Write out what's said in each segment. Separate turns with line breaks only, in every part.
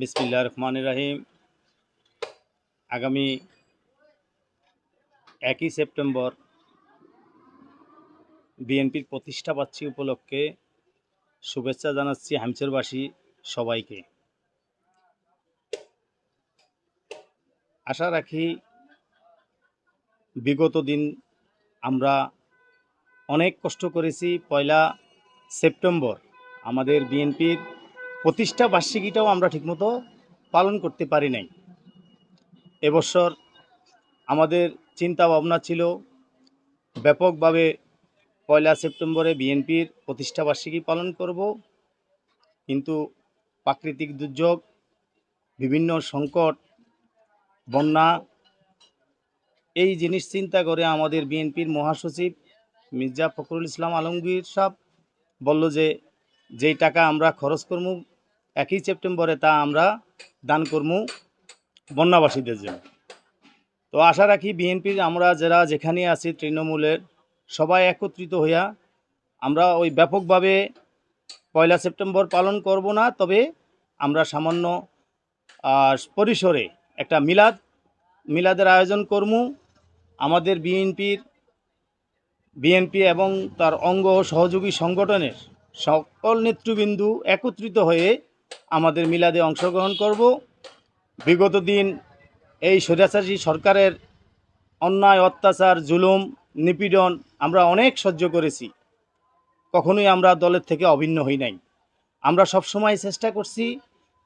বিসমিল্লা রহমান রাহিম। আগামী একই সেপ্টেম্বর বিএনপির প্রতিষ্ঠা পাচ্ছি উপলক্ষে শুভেচ্ছা জানাচ্ছি হামচরবাসী সবাইকে। আশা রাখি বিগত দিন আমরা অনেক কষ্ট করেছি। পয়লা সেপ্টেম্বর আমাদের বিএনপির প্রতিষ্ঠা বার্ষিকীটাও আমরা ঠিকমতো পালন করতে পারি নাই। এবছর আমাদের চিন্তা ভাবনা ছিল ব্যাপকভাবে পয়লা সেপ্টেম্বরে বিএনপির প্রতিষ্ঠা বার্ষিকী পালন করব, কিন্তু প্রাকৃতিক দুর্যোগ, বিভিন্ন সংকট, বন্যা, এই জিনিস চিন্তা করে আমাদের বিএনপির মহাসচিব মির্জা ফখরুল ইসলাম আলমগীর সাহেব বলল যে, যেই টাকা আমরা খরচ করব একই সেপ্টেম্বরে তা আমরা দান করব বন্যাবাসীদের জন্য। তো আশা রাখি বিএনপির আমরা যারা যেখানে আছি তৃণমূলের সবাই একত্রিত হইয়া আমরা ওই ব্যাপকভাবে পয়লা সেপ্টেম্বর পালন করব না, তবে আমরা সামান্য পরিসরে একটা মিলাদ, মিলাদের আয়োজন করব আমাদের বিএনপির, বিএনপি এবং তার অঙ্গ সহযোগী সংগঠনের সকল নেতৃবৃন্দু একত্রিত হয়ে আমাদের মিলাদে অংশগ্রহণ করব। বিগত দিন এই স্বৈরাচারী সরকারের অন্যায়, অত্যাচার, জুলুম, নিপীড়ন আমরা অনেক সহ্য করেছি। কখনোই আমরা দলের থেকে অভিন্ন হই নাই। আমরা সবসময় চেষ্টা করছি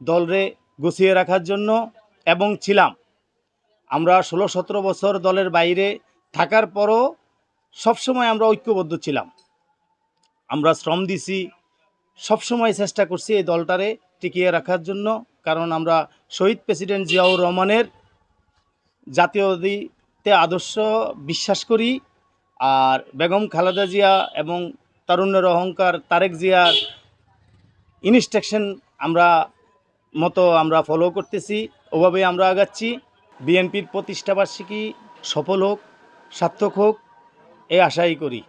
দলরে গুছিয়ে রাখার জন্য এবং ছিলাম। আমরা ষোলো সতেরো বছর দলের বাইরে থাকার পরও সবসময় আমরা ঐক্যবদ্ধ ছিলাম। আমরা শ্রম দিছি, সবসময় চেষ্টা করছি এই দলটারে টিকিয়ে রাখার জন্য, কারণ আমরা শহীদ প্রেসিডেন্ট জিয়াউর রহমানের জাতীয়তে আদর্শ বিশ্বাস করি, আর বেগম খালেদা জিয়া এবং তারুণ্যের অহংকার তারেক জিয়ার ইনস্ট্রাকশন আমরা মতো আমরা ফলো করতেছি ওভাবে আমরা আগাচ্ছি। বিএনপির প্রতিষ্ঠাবার্ষিকী সফল হোক, সার্থক হোক, এই আশাই করি।